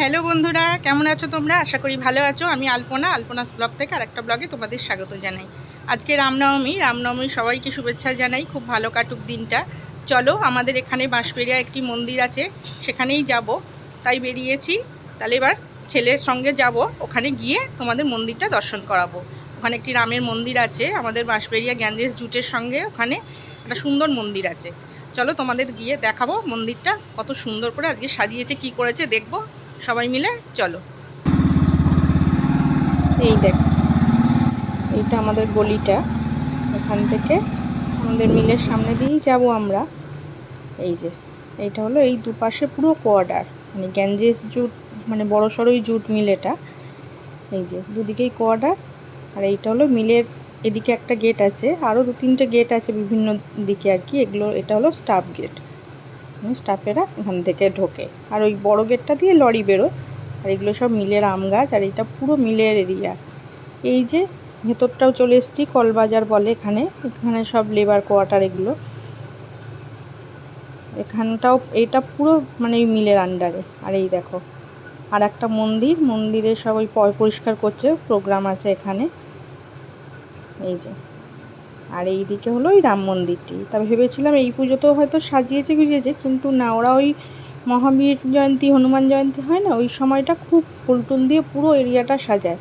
Hello বন্ধুরা, কেমন আছো তোমরা? আশা করি ভালো আছো। আমি আলপনা, আলপনাস ব্লগ থেকে আরেকটা ব্লগে তোমাদের স্বাগত জানাই। আজকে রামনবমী রামনবমী সবাইকে শুভেচ্ছা জানাই। খুব ভালো কাটুক দিনটা। চলো, আমাদের এখানে বাঁশবেড়িয়া একটি মন্দির আছে, সেখানেই যাব। তাই বেরিয়েছি। তাহলে এবার ছেলের সঙ্গে যাব। ওখানে গিয়ে তোমাদের মন্দিরটা দর্শন করাবো। ওখানে একটি রামের মন্দির আছে, আমাদের বাঁশবেড়িয়া গ্যাঞ্জেস জুটের সঙ্গে ওখানে একটা সুন্দর মন্দির আছে। চলো তোমাদের গিয়ে দেখাবো মন্দিরটা, কত সুন্দর করে আজকে সাজিয়েছে, কি করেছে, দেখব। সবাই মিলে, চলো। এই দেখ, এইটা আমাদের গলিটা, এখান থেকে আমাদের মিলের সামনে দিয়েই যাব আমরা। এই যে, এইটা হলো এই দুপাশে পুরো কোয়ার্ডার মানে গ্যাঞ্জেস জুট মানে বড় সড়োই জুট মিল এটা। এই যে, দুদিকেই কোয়ার্ডার আর এইটা হলো মিলের এদিকে একটা গেট আছে আরও দু তিনটে গেট আছে বিভিন্ন দিকে আর কি, এগুলো, এটা হলো স্টাফ গেট। স্টাফেরা এখান থেকে ঢোকে। আর ওই বড় গেটটা দিয়ে লরি বেরোয়। আর এগুলো সব মিলের আম গাছ, আর এটা পুরো মিলের এরিয়া। এই যে ভেতরটাও চলে এসেছি, কলবাজার বলে এখানে। এখানে সব লেবার কোয়ার্টার এগুলো। এখানটাও এটা পুরো মানে ওই মিলের আন্ডারে আর এই দেখো, আর একটা মন্দির। মন্দিরে সব ওই পরিষ্কার করছে প্রোগ্রাম আছে এখানে। এই যে। আর এই দিকে হলো ওই রাম মন্দিরটি। তবে ভেবেছিলাম এই পুজোতেও হয়তো সাজিয়েছে গুজিয়েছে, কিন্তু না, ওরা ওই মহাবীর জয়ন্তী, হনুমান জয়ন্তী হয় না, ওই সময়টা খুব ফুলটুল দিয়ে পুরো এরিয়াটা সাজায়।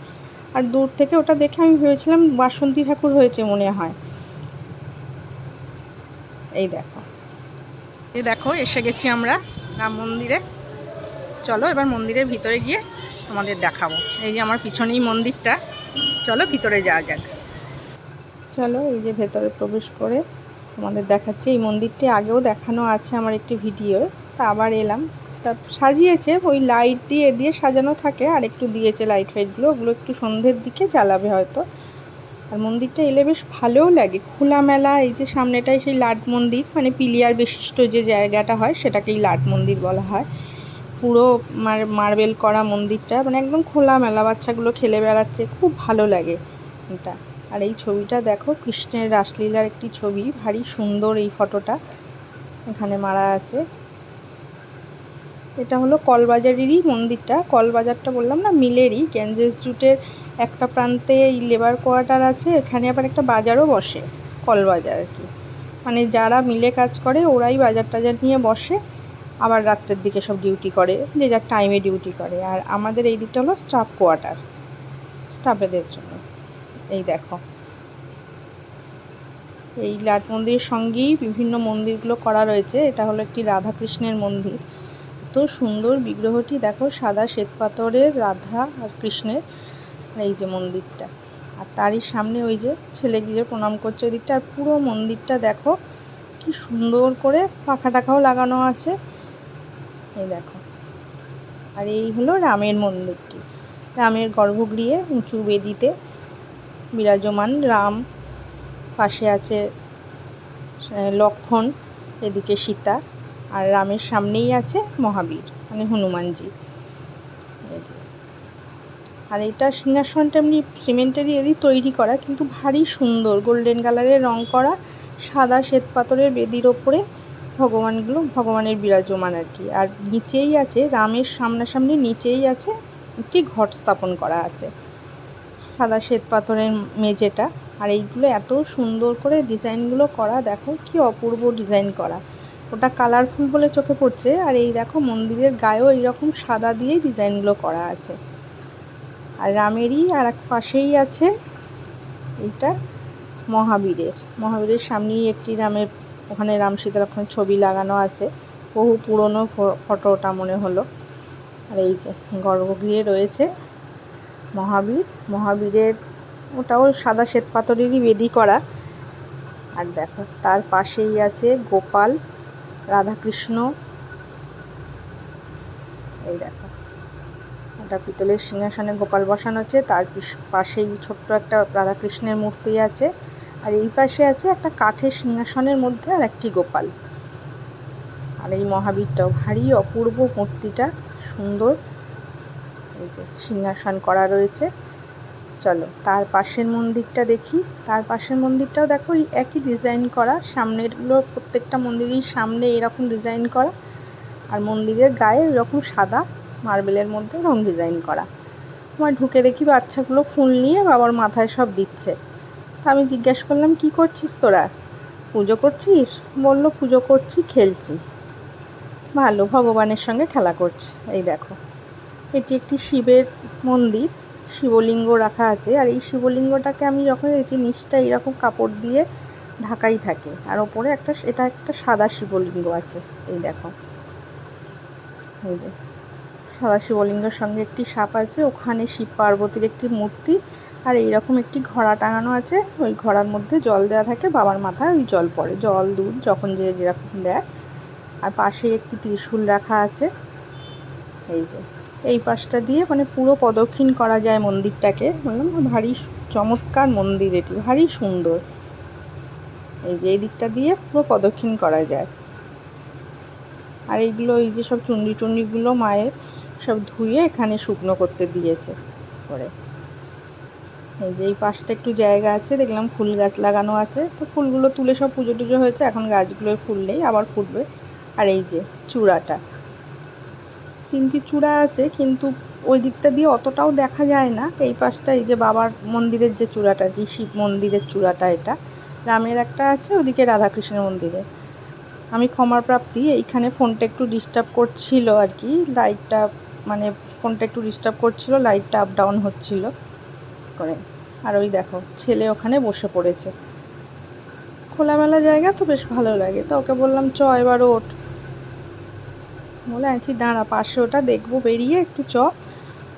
আর দূর থেকে ওটা দেখে আমি ভেবেছিলাম বাসন্তী ঠাকুর হয়েছে মনে হয়। এই দেখো। এই দেখো, এসে গেছি আমরা রাম মন্দিরে। চলো এবার মন্দিরের ভিতরে গিয়ে তোমাদের দেখাবো। এই যে আমার পিছনেই মন্দিরটা। চলো ভিতরে যাওয়া যাক। চলো, এই যে ভেতরে প্রবেশ করে তোমাদের দেখাচ্ছে। এই মন্দিরটি আগেও দেখানো আছে আমার একটি ভিডিও, তা আবার এলাম। তা সাজিয়েছে, ওই লাইট দিয়ে দিয়ে সাজানো থাকে, আর একটু দিয়েছে লাইট ফাইটগুলো ওগুলো একটু সন্ধ্যের দিকে জ্বালাবে হয়তো। আর মন্দিরটা এলে বেশ ভালোও লাগে। খোলামেলা, এই যে সামনেটাই সেই লাট মন্দির মানে পিলিয়ার বিশিষ্ট যে জায়গাটা হয়, সেটাকেই লাট মন্দির বলা হয়। পুরো মার, মার্বেল করা মন্দিরটা মানে একদম খোলামেলা, বাচ্চাগুলো খেলে বেড়াচ্ছে, খুব ভালো লাগে এটা। আর এই ছবিটা দেখো কৃষ্ণের রাসলীলার একটি ছবি, ভারী সুন্দর এই ফটোটা এখানে মারা আছে। এটা হলো কলবাজারেরই মন্দিরটা। কলবাজারটা বললাম না, মিলেরই। গ্যাঞ্জেস জুটের একটা প্রান্তে এই লেবার কোয়ার্টার আছে, এখানে আবার একটা বাজারও বসে কলবাজার আর কি। মানে যারা মিলে কাজ করে, ওরাই বাজার টাজার নিয়ে বসে, আবার রাত্রের দিকে সব ডিউটি করে, যে যার টাইমে ডিউটি করে। আর আমাদের এই দিকটা হলো স্টাফ কোয়ার্টার স্টাফেদের জন্য। এই দেখো। এই লাট মন্দিরের সঙ্গেই বিভিন্ন মন্দিরগুলো করা রয়েছে। এটা হলো একটি রাধাকৃষ্ণের মন্দির। এত সুন্দর বিগ্রহটি দেখো, সাদা শ্বেত পাথরের রাধা আর কৃষ্ণের এই যে মন্দিরটা। আর তারই সামনে ওই যে ছেলে গিয়ে প্রণাম করছে ওই দিকটা। আর পুরো মন্দিরটা দেখো, কি সুন্দর করে পাখা টাখাও লাগানো আছে। এই দেখো। আর এই হলো রামের মন্দিরটি। রামের গর্ভগৃহে উঁচু বেদিতে বিরাজমান রাম পাশে আছে আহ, লক্ষ্মণ এদিকে সীতা আর রামের সামনেই আছে মহাবীর মানে হনুমানজি। আর এটা সিংহাসনটা এমনি সিমেন্টেরই এরই তৈরি করা কিন্তু ভারী সুন্দর গোল্ডেন কালারের রং করা সাদা শ্বেত পাথরের বেদির ওপরে ভগবানগুলো ভগবানের বিরাজমান আর কি। আর নিচেই আছে রামের সামনাসামনি নিচেই আছে একটি ঘট স্থাপন করা আছে। সাদা শ্বেত পাথরের মেঝেটা। আর এইগুলো এত সুন্দর করে ডিজাইনগুলো করা, দেখো কি অপূর্ব ডিজাইন করা। ওটা কালারফুল বলে চোখে পড়ছে। আর এই দেখো মন্দিরের গায়েও এইরকম সাদা দিয়েই ডিজাইনগুলো করা আছে। আর রামেরই আর এক পাশেই আছে এইটা মহাবীরের। মহাবীরের সামনেই একটি রামের, ওখানে রাম সীতা লক্ষ্মণের ছবি লাগানো আছে। বহু পুরনো ফটো ওটা মনে হলো। আর এই যে গর্ভগৃহে রয়েছে। মহাবীর। মহাবীরের ওটাও সাদা শ্বেত পাথরেরই বেদি করা। আর দেখো, তার পাশেই আছে গোপাল, রাধাকৃষ্ণ। এই দেখো একটা পিতলের সিংহাসনে গোপাল বসানো আছে। তার পাশেই ছোট্ট একটা রাধাকৃষ্ণের মূর্তি আছে। আর এই পাশে আছে একটা কাঠের সিংহাসনের মধ্যে আর একটি গোপাল। আর এই মহাবীরটাও ভারী অপূর্ব মূর্তিটা, সুন্দর। এই যে সিংহাসন করা রয়েছে। চলো, তার পাশের মন্দিরটা দেখি। তার পাশের মন্দিরটাও দেখো একই ডিজাইন করা। সামনেরগুলো প্রত্যেকটা মন্দিরের সামনে এরকম ডিজাইন করা। আর মন্দিরের গায়ে এরকম সাদা মার্বেলের মধ্যে রং ডিজাইন করা। আমার ঢুকে দেখি বাচ্চাগুলো ফুল নিয়ে বাবার মাথায় সব দিচ্ছে। তা আমি জিজ্ঞেস করলাম, কি করছিস তোরা? পুজো করছিস? বলল, পুজো করছি, খেলছি। ভালো, ভগবানের সঙ্গে খেলা করছে। এই দেখো। এটি একটি শিবের মন্দির, শিবলিঙ্গ রাখা আছে। আর এই শিবলিঙ্গটাকে আমি যখন দেখছি নিচটা এরকম কাপড় দিয়ে ঢাকাই থাকে, আর ওপরে একটা এটা একটা সাদা শিবলিঙ্গ আছে, এই দেখো। এই যে সাদা শিবলিঙ্গের সঙ্গে একটি সাপ আছে, ওখানে শিব পার্বতীর একটি মূর্তি, আর এইরকম একটি ঘোড়া টাঙানো আছে। ওই ঘোড়ার মধ্যে জল দেওয়া থাকে, বাবার মাথায় ওই জল পড়ে, জল, দুধ, যখন যে যেরকম দেয়। আর পাশে একটি ত্রিশূল রাখা আছে। এই যে এই পাশটা দিয়ে মানে পুরো প্রদক্ষিণ করা যায় মন্দিরটাকে। বললাম ভারী চমৎকার মন্দির এটি, ভারী সুন্দর। এই যে, এই দিকটা দিয়ে পুরো প্রদক্ষিণ করা যায়। আর এইগুলো, এই যে সব চুন্ডি টুন্ডিগুলো মায়ের সব ধুয়ে এখানে শুকনো করতে দিয়েছে করে। এই যে, এই পাশটা একটু জায়গা আছে, দেখলাম ফুল গাছ লাগানো আছে। তো ফুলগুলো তুলে সব পুজো টুজো হয়েছে, এখন গাছগুলোর ফুল নেই, আবার ফুটবে। আর এই যে, চূড়াটা। তিনটি চূড়া আছে, কিন্তু ওই দিকটা দিয়ে অতটাও দেখা যায় না। এই পাশটা এই যে বাবার মন্দিরের যে চূড়াটা আর কি শিব মন্দিরের চূড়াটা এটা রামের একটা আছে, ওদিকে রাধাকৃষ্ণের মন্দিরে আমি ক্ষমার প্রাপ্তি এইখানে ফোনটা একটু ডিস্টার্ব করছিল আর কি লাইটটা মানে ফোনটা একটু ডিস্টার্ব করছিল লাইটটা আপ ডাউন হচ্ছিল। করে, আর ওই দেখো, ছেলে ওখানে বসে পড়েছে। খোলামেলা জায়গা তো বেশ ভালো লাগে। তো ওকে বললাম, চ, এবার ওঠ। বলে, আনছি, দাঁড়া, পাশে ওটা দেখব, বেরিয়ে একটু চ।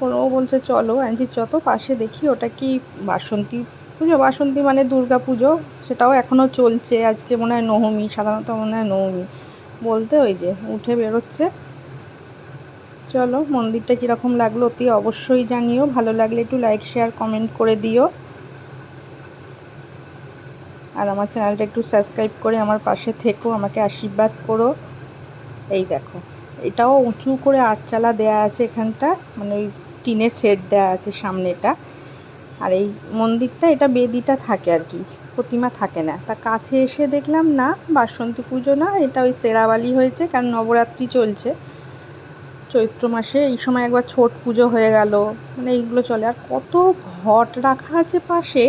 ও বলছে, চলো, আনছি, চ তো, পাশে দেখি, ওটা কি বাসন্তী পুজো? বাসন্তী মানে দুর্গা পুজো, সেটাও এখনও চলছে, আজকে মনে হয় নবমী, সাধারণত মনে হয় নবমী। বলতে ওই যে, উঠে বেরোচ্ছে। চলো, মন্দিরটা কীরকম লাগল অতি অবশ্যই জানিও, ভালো লাগলে একটু লাইক শেয়ার কমেন্ট করে দিও। আর আমার চ্যানেলটা একটু সাবস্ক্রাইব করে আমার পাশে থেকো, আমাকে আশীর্বাদ করো। এই দেখো। এটাও উঁচু করে আটচালা দেয়া আছে এখানটা মানে ওই টিনের সেট দেওয়া আছে সামনেটা। আর এই মন্দিরটা, এটা বেদিটা থাকে আর কি, প্রতিমা থাকে না। তা কাছে এসে দেখলাম না, বাসন্তী পুজো না, এটা ওই সেরাবালি হয়েছে, কারণ নবরাত্রি চলছে। চৈত্র মাসে এই সময় একবার ছোট পুজো হয়ে গেল মানে এইগুলো চলে। আর কত ঘট রাখা আছে পাশে,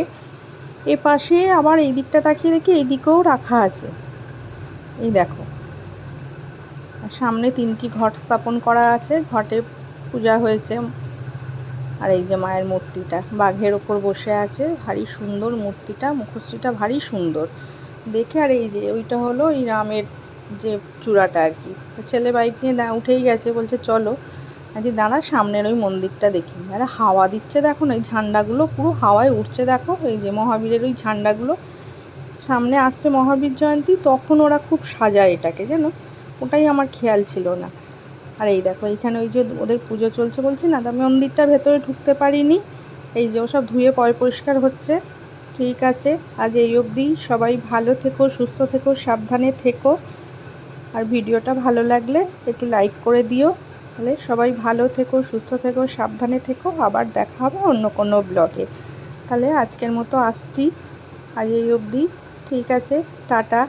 এ পাশে আবার এই দিকটা তাকিয়ে দেখি, এই দিকেও রাখা আছে। এই দেখো। সামনে তিনটি ঘট স্থাপন করা আছে। ঘটে পূজা হয়েছে। আর এই যে মায়ের মূর্তিটা, বাঘের ওপর বসে আছে। ভারী সুন্দর মূর্তিটা, মুখশ্রীটা ভারী সুন্দর। দেখে আর এই যে, ওইটা হলো এই রামের যে চূড়াটা আর কি। তো ছেলে বাইক নিয়ে উঠেই গেছে, বলছে, চলো আজ দাঁড়া, সামনের ওই মন্দিরটা দেখি। আরে, হাওয়া দিচ্ছে দেখো না, এই ঝান্ডাগুলো পুরো হাওয়ায় উঠছে দেখো, এই যে মহাবীরের ওই ঝান্ডাগুলো। সামনে আসছে মহাবীর জয়ন্তী, তখন ওরা খুব সাজায় এটাকে যেন ওটাই আমার খেয়াল ছিল না। আর এই দেখো, এইখানে ওই যে ওদের পুজো চলছে বলছি না আমি মন্দিরটা ভেতরে ঢুকতে পারিনি। এই যে ওসব ধুয়ে পরে পরিষ্কার হচ্ছে। ঠিক আছে, আজ এই অবধি। সবাই ভালো থেকো, সুস্থ থেকো, সাবধানে থেকো। আর ভিডিওটা ভালো লাগলে একটু লাইক করে দিও। তাহলে সবাই ভালো থেকো, সুস্থ থেকো, সাবধানে থেকো। আবার দেখা হবে অন্য কোনো ব্লগে। তাহলে আজকের মতো আসছি। আজ এই অবধি। ঠিক আছে, টাটা।